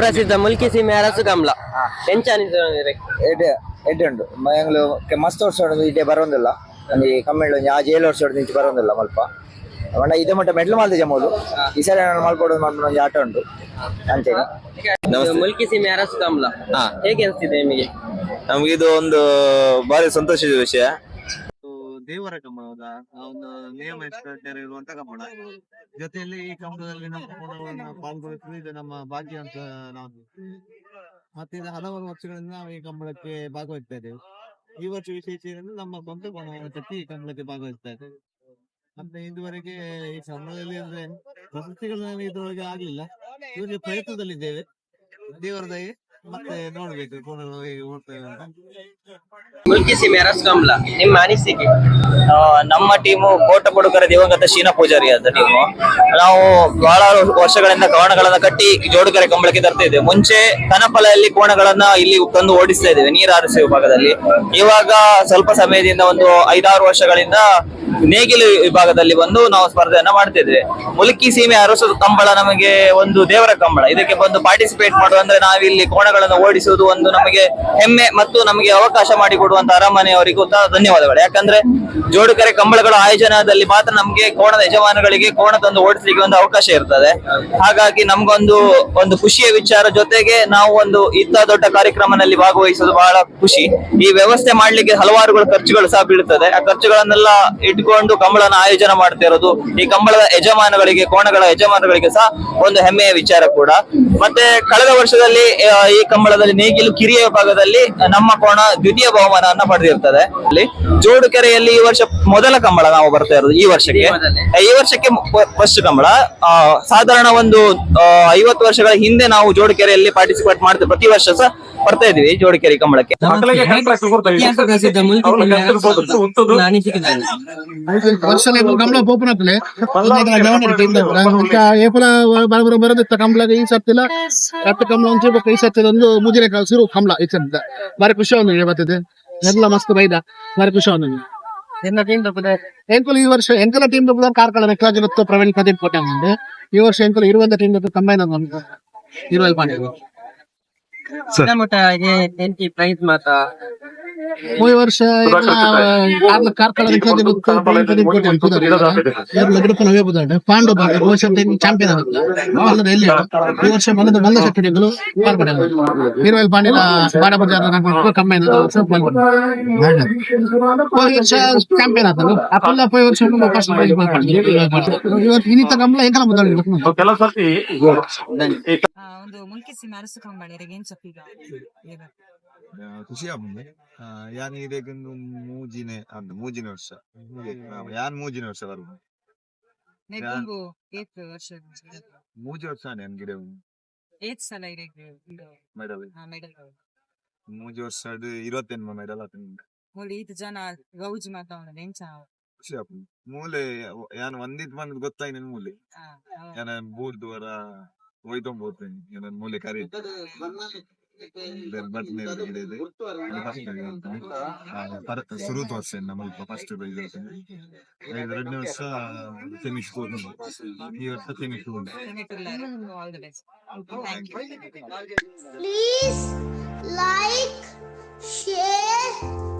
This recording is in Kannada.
ಪ್ರಸಿದ್ಧ ಮುಲ್ಕಿ ಸೀಮೆ ಅರಸು ಕಮಲ ಎಂಚ ಅನಿಸ್ತದೆ ಎಡೆ ಎಡೆ ಉಂಡು ಎಂಗ್ಲು ಮಸ್ತ್ ವರ್ಷ ಇಡೆ ಬರೋದಿಲ್ಲ ಒಂದು ಕಮ್ಮಿಳು ಆ ಏಳು ವರ್ಷ ನಿಂತು ಬರೋದಿಲ್ಲ ಮಲ್ಪ. ಅವಣ್ಣ ಇದೇ ಮಟ್ಟ ಮೆಟ್ಲು ಮಾಲ್ದೆ ಜಮೋದು ಈ ಸಲ ನಾನು ಮಲ್ಪಡೋದು ಮಾಡ್ಕೊಂಡು ಒಂದು ಆಟ ಉಂಟು. ಅಂತೇನೆ ಮುಲ್ಕಿ ಸೀಮೆ ಅರಸು ಕಮಲ ಹಾ. ಹೇಗೆ ಅನಿಸ್ತಿದೆ ನಿಮಗೆ? ನಮಗಿದು ಒಂದು ಭಾರಿ ಸಂತೋಷದ ವಿಷಯ. ದೇವರ ಕಂಬಳದ ಒಂದು ನಿಯಮ ಇರುವಂತ ಕಂಬಳ ಜೊತೆಯಲ್ಲಿ ಈ ಕಂಬಳದಲ್ಲಿ ನಮ್ಮ ಇದು ನಮ್ಮ ಭಾಗ್ಯ ಅಂತ ನಾವು. ಮತ್ತೆ ಇದು ಹಲವಾರು ವರ್ಷಗಳಿಂದ ನಾವು ಈ ಕಂಬಳಕ್ಕೆ ಭಾಗವಹಿಸ್ತಾ ಇದ್ದೇವೆ. ಈ ವರ್ಷ ವಿಶೇಷ ಏನಂದ್ರೆ ನಮ್ಮ ಸ್ವಂತ ಕೋಣವನ್ನು ಕಟ್ಟಿ ಈ ಕಂಬಳಕ್ಕೆ ಭಾಗವಹಿಸ್ತಾ ಇದ್ದೇವೆ. ಮತ್ತೆ ಇದುವರೆಗೆ ಈ ಕಂಬಳದಲ್ಲಿ ಅಂದ್ರೆ ಪ್ರಶಸ್ತಿಗಳು ನಾವು ಇದುವರೆಗೆ ಆಗ್ಲಿಲ್ಲ. ಇವರಿಗೆ ಪ್ರಯತ್ನದಲ್ಲಿದ್ದೇವೆ. ದೇವರ ದಯೆ. ಮತ್ತೆ ನೋಡ್ಬೇಕು ಕೋಣಗಳು ಹೇಗೆ ಓಡ್ತೇವೆ ಅಂತ ಮುಲ್ಕಿ ಸೀಮೆ ಅರಸು ಕಮಲ ನಿಮ್ಮ ಅನಿಸಿಕೆ ಆ, ನಮ್ಮ ಟೀಮು ಕೋಟ ಪಡುಕರ ದಿವಂಗತ ಶೀನಾ ಪೂಜಾರಿ ಅಂತ ಟೀಮು. ನಾವು ಬಹಳ ವರ್ಷಗಳಿಂದ ಕೋಣಗಳನ್ನ ಕಟ್ಟಿ ಜೋಡುಕರೆ ಕಂಬಳಕ್ಕೆ ತರ್ತಾ ಇದ್ದೇವೆ. ಮುಂಚೆ ಕನಪಲೆಯಲ್ಲಿ ಕೋಣಗಳನ್ನ ಇಲ್ಲಿ ತಂದು ಓಡಿಸ್ತಾ ಇದ್ದೇವೆ ನೀರಾರಿಸುವ ಭಾಗದಲ್ಲಿ ಇವಾಗ ಸ್ವಲ್ಪ ಸಮಯದಿಂದ ಒಂದು ಐದಾರು ವರ್ಷಗಳಿಂದ ನೇಗಿಲು ವಿಭಾಗದಲ್ಲಿ ಬಂದು ನಾವು ಸ್ಪರ್ಧೆಯನ್ನ ಮಾಡ್ತಿದ್ವಿ. ಮುಲ್ಕಿ ಸೀಮೆ ಅರಸು ಕಂಬಳ ನಮಗೆ ಒಂದು ದೇವರ ಕಂಬಳ. ಇದಕ್ಕೆ ಬಂದು ಪಾರ್ಟಿಸಿಪೇಟ್ ಮಾಡುವ ಅಂದ್ರೆ ನಾವಿಲ್ಲಿ ಕೋಣಗಳನ್ನು ಓಡಿಸುವುದು ಒಂದು ನಮಗೆ ಹೆಮ್ಮೆ ಮತ್ತು ನಮಗೆ ಅವಕಾಶ ಮಾಡಿಕೊಡುವಂತ ಅರಮನೆಯವರಿಗೂ ಸಹ ಧನ್ಯವಾದಗಳು. ಯಾಕಂದ್ರೆ ಜೋಡುಕರೆ ಕಂಬಳಗಳ ಆಯೋಜನದಲ್ಲಿ ಮಾತ್ರ ನಮಗೆ ಕೋಣದ ಯಜಮಾನಗಳಿಗೆ ಕೋಣ ತಂದು ಓಡಿಸಲಿಕ್ಕೆ ಒಂದು ಅವಕಾಶ ಇರ್ತದೆ. ಹಾಗಾಗಿ ನಮ್ಗೊಂದು, ಒಂದು ಖುಷಿಯ ವಿಚಾರ ಜೊತೆಗೆ ನಾವು ಒಂದು ಇಂಥ ದೊಡ್ಡ ಕಾರ್ಯಕ್ರಮದಲ್ಲಿ ಭಾಗವಹಿಸೋದು ಬಹಳ ಖುಷಿ. ಈ ವ್ಯವಸ್ಥೆ ಮಾಡ್ಲಿಕ್ಕೆ ಹಲವಾರುಗಳು ಖರ್ಚುಗಳು ಸಹ ಬೀಳುತ್ತದೆ ಆ ಖರ್ಚುಗಳನ್ನೆಲ್ಲ ಇಟ್ಕೊಂಡು ಕಂಬಳನ ಆಯೋಜನ ಮಾಡ್ತಿರೋದು ಈ ಕಂಬಳದ ಯಜಮಾನಗಳಿಗೆ, ಕೋಣಗಳ ಯಜಮಾನಗಳಿಗೆ ಸಹ ಒಂದು ಹೆಮ್ಮೆಯ ವಿಚಾರ ಕೂಡ. ಮತ್ತೆ ಕಳೆದ ವರ್ಷದಲ್ಲಿ ಈ ಕಂಬಳದಲ್ಲಿ ನೇಗಿಲು ಕಿರಿಯ ವಿಭಾಗದಲ್ಲಿ ನಮ್ಮ ಕೋಣ ದ್ವಿತೀಯ ಬಹುಮಾನವನ್ನ ಪಡೆದಿರ್ತದೆ. ಅಲ್ಲಿ ಜೋಡುಕೆರೆಯಲ್ಲಿ ಈ ವರ್ಷ ಮೊದಲ ಕಂಬಳ ನಾವು ಬರ್ತಾ ಇರೋದು, ಈ ವರ್ಷಕ್ಕೆ. ಈ ವರ್ಷಕ್ಕೆ ಫಸ್ಟ್ ಕಂಬಳ. ಸಾಧಾರಣ ಒಂದು ಐವತ್ತು ವರ್ಷಗಳ ಹಿಂದೆ ನಾವು ಜೋಡುಕೆರೆಯಲ್ಲಿ ಪಾರ್ಟಿಸಿಪೇಟ್ ಮಾಡ್ತೇವೆ ಪ್ರತಿ ವರ್ಷ ಸಹ ಬರ್ತಾ ಇದೀವಿ ಜೋಡಿಕೇರಿ ಕಂಬಳಕ್ಕೆ. ಈ ಈ ಸರ್ತಿ ಒಂದು ಮುಜಿನ ಹಸಿರು ಕಮಲ ಈ ಸರ್ತಿದ ಬಾರಿ ಖುಷಿ ಅವನು ಇವತ್ತಿದೆ ಎಲ್ಲ ಮಸ್ತ್ ಬೈದ. ಬಾರಿ ಖುಷಿ ಅವನು ಎಲ್ಲ ಈ ವರ್ಷ ಎಂಕಲ ಟೀಮ್ ತಪ್ಪದ ಕಾರ್ಕಳ ನೆಕ್ಲಾಜ್ ಪ್ರವೀಣ್ ಪ್ರದೀಪ್ ಈ ವರ್ಷ ಎಂಕಲ್ ಇರುವಂತ ಟೀಮ್ ಕಂಬೈನ್ ಇರುವಲ್ಲಿ ಪಾಂಡೆ. ಎಂಟಿ ಪ್ರೈಸ್ ಮಾತ ಹೋದ ವರ್ಷ ಕಾರ್ಲ ಕಾರ್ಕಳ ಪಾಂಡು ಬಾಗ ಚಾಂಪಿಯನ್ ಆಗುತ್ತೆ ಎಲ್ಲಿ ಈ ವರ್ಷ ಬಂದ ಬಂದ ಶಕ್ತಿಗಳು ಪಾಲ್ಪಡೆ ಪಾಂಡ್ಯ ಬಾಡ ಬಜಾರ್ ಕಂಬೈನ್ ವರ್ಷ ಚಾಂಪಿಯನ್ ಆತನು ಅಪ್ಪಲ್ಲ ಹೋದ ವರ್ಷ ಫಸ್ಟ್ ಪ್ರೈಸ್ ಇವತ್ತು ಇನ್ನಿತ ಕೆಲವು ಸರ್ತಿ ಒಂದು ಮುಲ್ಕಿಸಿ ಅರಸು ಕಂಬಾಣಿ ಏನ್ ಸಪ್ಪಿಗ ಖುಷಿ ಆಗ್ತದೆ ಯಾನ್ ಇದಕ್ಕೊಂದು ಮೂಜಿನೆ ಅಂತ ಮೂಜಿನ ವರ್ಷ ಯಾನ್ ಮೂಜಿನ ವರ್ಷ ಬರುದು ನೆಗೊಂದು ಏತ್ ವರ್ಷ ಮೂಜಿ ವರ್ಷ ನನ್ಗಿಡ ಏತ್ ಸಲ ಇರಗೆ ಮೆಡಲ್ ಮೆಡಲ್ ಮೂಜಿ ವರ್ಷ ಇರುವತ್ತೆನ್ಮ ಮೆಡಲ್ ಹೋಳಿ ಈತ್ ಜನ ಗೌಜಿ ಮಾತಾವಣ ಎಂಚ ಮೂಲೆ ಯಾನ್ ಒಂದಿತ್ ಬಂದ್ ಗೊತ್ತಾಯ್ನ ಮೂಲೆ ಯಾನ ಬೂರ್ದು ವರ ಒಯ್ತೊಂಬೋತೇನೆ ಯಾನ ಮೂಲೆ ಕರಿ ಶುರುತ್ ವರ್ಷ ನಮ್ಮ ಫಸ್ಟ್ ಪ್ರೈಸ್ ಎರಡನೇ ವರ್ಷ ಸೆಮಿಶ್ ಈ ವರ್ಷ ಸೆಮಿಶ್ ಆಲ್ ಲೈಕ್ ಬೆಸ್ಟ್